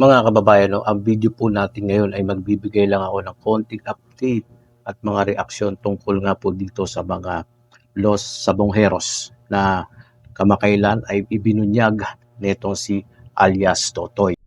Mga kababayan, ang video po natin ngayon ay magbibigay lang ako ng konting update at mga reaksyon tungkol nga po dito sa mga Los Sabongheros na kamakailan ay ibinunyag netong si alias Totoy.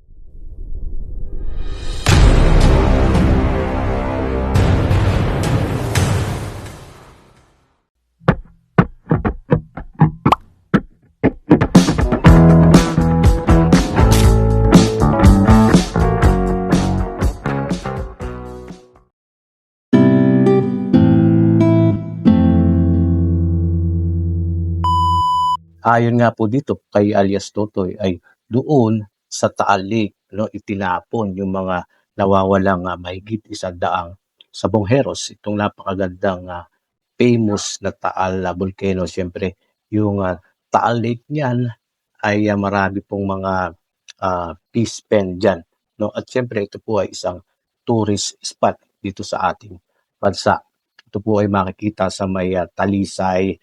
Ayon nga po dito kay alias Totoy ay doon sa Taal Lake no, itinapon yung mga nawawalang uh, mahigit isang daang sabongheros. Itong napakagandang ah, famous na Taal uh, volcano. Siyempre, yung ah, Taal Lake niyan ay ah, marami pong mga ah, peace pen dyan. No? At siyempre, ito po ay isang tourist spot dito sa ating bansa. Ito po ay makikita sa may ah, Talisay,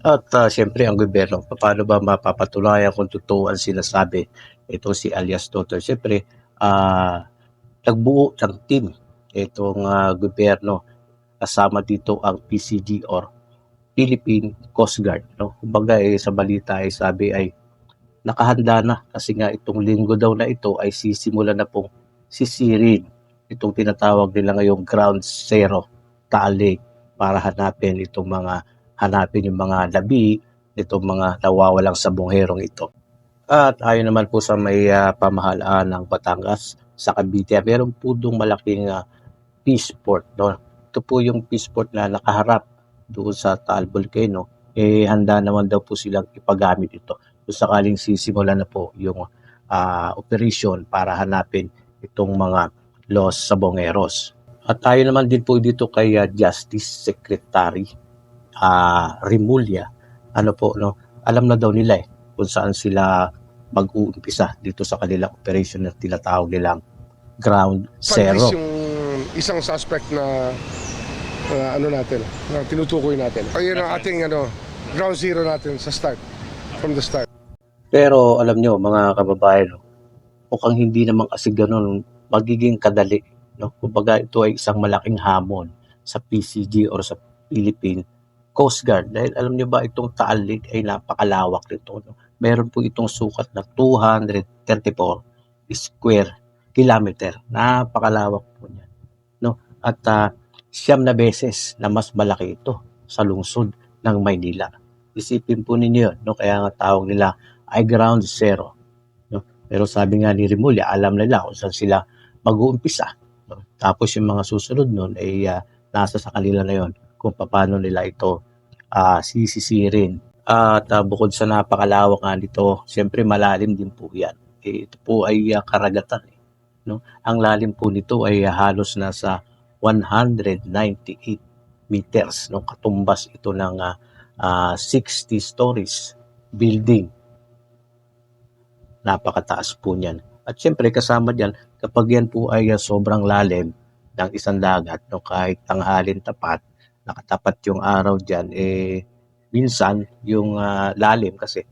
at ah, siyempre ang gobyerno, paano ba mapapatunayan kung totoo ang sinasabi ito si alias Toto? Siyempre, ah, nagbuo ng team itong ah, gobyerno kasama dito ang PCG or Philippine Coast Guard. No? Kumbaga eh, sa balita ay sabi ay nakahanda na kasi nga itong linggo daw na ito ay sisimula na pong sisirin itong tinatawag nila ngayong ground zero tali para hanapin itong mga hanapin yung mga labi nitong mga nawawalang sabongherong ito. At ayon naman po sa may ah, pamahalaan ng Batangas sa Cavite, meron po doong malaking ah, peace port. No? Ito po yung peace port na nakaharap doon sa Taal Volcano. Eh, handa naman daw po silang ipagamit ito. Kung sakaling sisimula na po yung ah, operation para hanapin itong mga Los Sabongeros. At tayo naman din po dito kay ah, Justice Secretary ah Rimulya, ano po, no, alam na daw nila eh kung saan sila mag-uumpisa dito sa kanilang operation na tinatawag nilang Ground Zero. Panis yung isang suspect na na ano natin, na tinutukoy natin. Ayun ang ating ano, ground zero natin sa start, from the start. Pero alam nyo, mga kababayan, no, mukhang hindi naman kasi ganun magiging kadali. No? Kumbaga ito ay isang malaking hamon sa PCG or sa Philippine Coast Guard. Dahil alam nyo ba itong Taal Lake ay napakalawak nito. No? Meron po itong sukat na 234 square kilometer. Napakalawak po niyan. No? At ah, siyam na beses na mas malaki ito sa lungsod ng Maynila. Isipin po ninyo yun. No? Kaya nga tawag nila ay ground zero. No? Pero sabi nga ni Rimulya, alam nila kung saan sila mag-uumpisa. No? Tapos yung mga susunod nun ay ah, nasa sa kanila na yon kung paano nila ito ah, sisisirin. At ah, bukod sa napakalawak nga nito, siyempre malalim din po yan. Eh, ito po ay ah, karagatan. Eh, no? Ang lalim po nito ay ah, halos nasa 198 meters. No? Katumbas ito ng ah, ah, 60 stories building. Napakataas po niyan. At siyempre kasama diyan, kapag yan po ay ah, sobrang lalim ng isang dagat, no, kahit tanghalin tapat, nakatapat yung araw diyan, eh, minsan yung ah, lalim kasi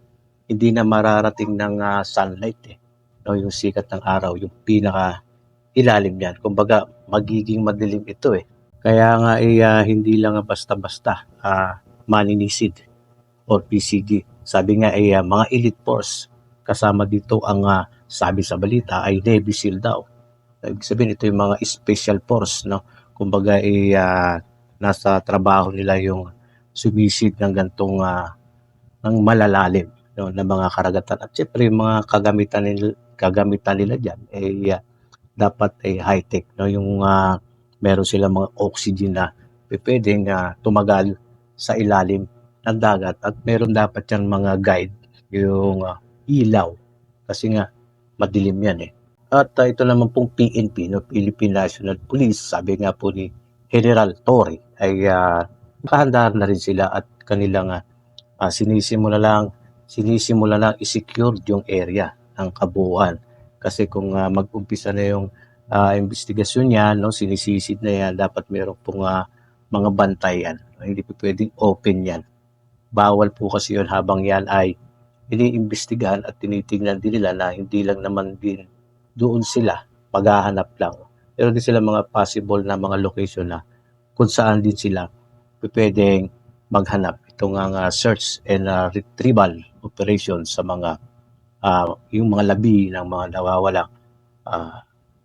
hindi na mararating ng ah, sunlight eh. No, yung sikat ng araw, yung pinaka ilalim niyan. Kumbaga, magiging madilim ito eh. Kaya nga eh, ah, hindi lang basta-basta ah, maninisid or PCG. Sabi nga eh, ah, mga elite force kasama dito ang ah, sabi sa balita ay Navy SEAL daw. Ibig sabihin ito yung mga special force, no? Kumbaga eh, ah, nasa trabaho nila yung sumisid ng gantong ah, ng malalalim no, na mga karagatan. At syempre yung mga kagamitan nila, kagamitan nila diyan eh ah, dapat ay high-tech, no? Yung ah, meron silang mga oxygen na pwedeng ah, tumagal sa ilalim ng dagat at meron dapat yan mga guide yung ah, ilaw kasi nga madilim yan eh. At ah, ito naman pong PNP, no, Philippine National Police, sabi nga po ni General Torre ay uh, nakahanda na rin sila at kanilang ah, ah, sinisimula lang sinisimula lang i-secure yung area ng kabuuan. Kasi kung ah, mag-umpisa na yung ah, investigasyon niya, no, sinisisid na yan, dapat meron pong ah, mga bantayan. Hindi po pwedeng open yan. Bawal po kasi yun habang yan ay iniimbestigahan at tinitingnan din nila na hindi lang naman din doon sila maghahanap lang. Pero din sila mga possible na mga location na kung saan din sila pwedeng maghanap. Ito nga nga search and uh, retrieval operation sa mga ah, yung mga labi ng mga nawawala. Ah,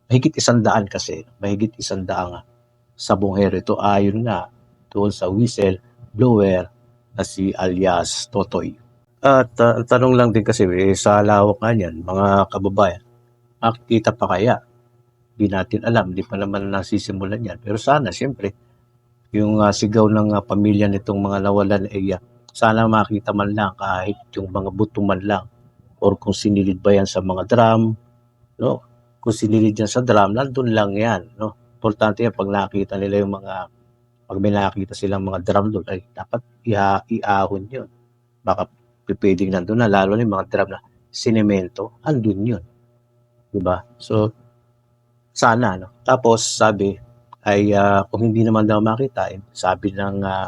mahigit isang daan kasi, mahigit isang daan sa buhero. Ito ayon nga doon sa whistle blower na si alias Totoy. At ang tanong lang din kasi eh, sa lawak nga niyan, mga kababayan, makikita pa kaya? Hindi natin alam, hindi pa naman nasisimulan yan. Pero sana, siyempre, yung ah, sigaw ng ah, pamilya nitong mga nawalan ay ah, sana makita man lang kahit yung mga buto man lang or kung sinilid ba yan sa mga drum, no? Kung sinilid yan sa drum, nandun lang yan, no? Importante yan pag nakita nila yung mga pag may nakita silang mga drum doon, ay dapat iha, iahon yun. Baka pipwedeng nandun na, lalo na yung mga drum na sinemento, andun yun. Diba? So, sana, no? Tapos, sabi, ay ah, kung hindi naman daw makita, eh, sabi ng ah,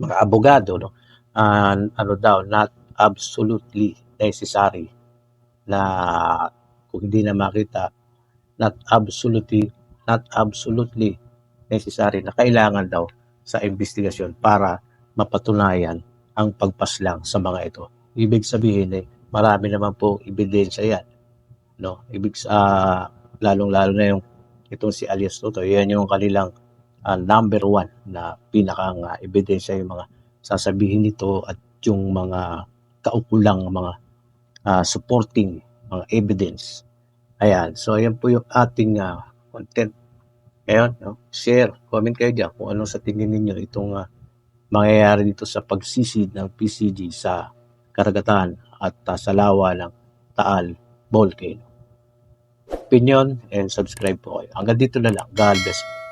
mga abogado, no? ah, ano daw, not absolutely necessary na kung hindi na makita, not absolutely, not absolutely necessary na kailangan daw sa investigasyon para mapatunayan ang pagpaslang sa mga ito. Ibig sabihin eh, marami naman po ebidensya yan. No? Ibig sa lalong-lalo na yung itong si alias Toto, yan yung kanilang ah, number one na pinakang ah, ebidensya yung mga sasabihin nito at yung mga kaukulang mga ah, supporting mga evidence. Ayan, so ayan po yung ating ah, content. Ngayon, no? share, comment kayo dyan kung anong sa tingin ninyo itong ah, mangyayari dito sa pagsisid ng PCG sa karagatan at ah, sa lawa ng Taal Volcano. Opinion and subscribe po kayo. Hanggang dito na lang. God bless.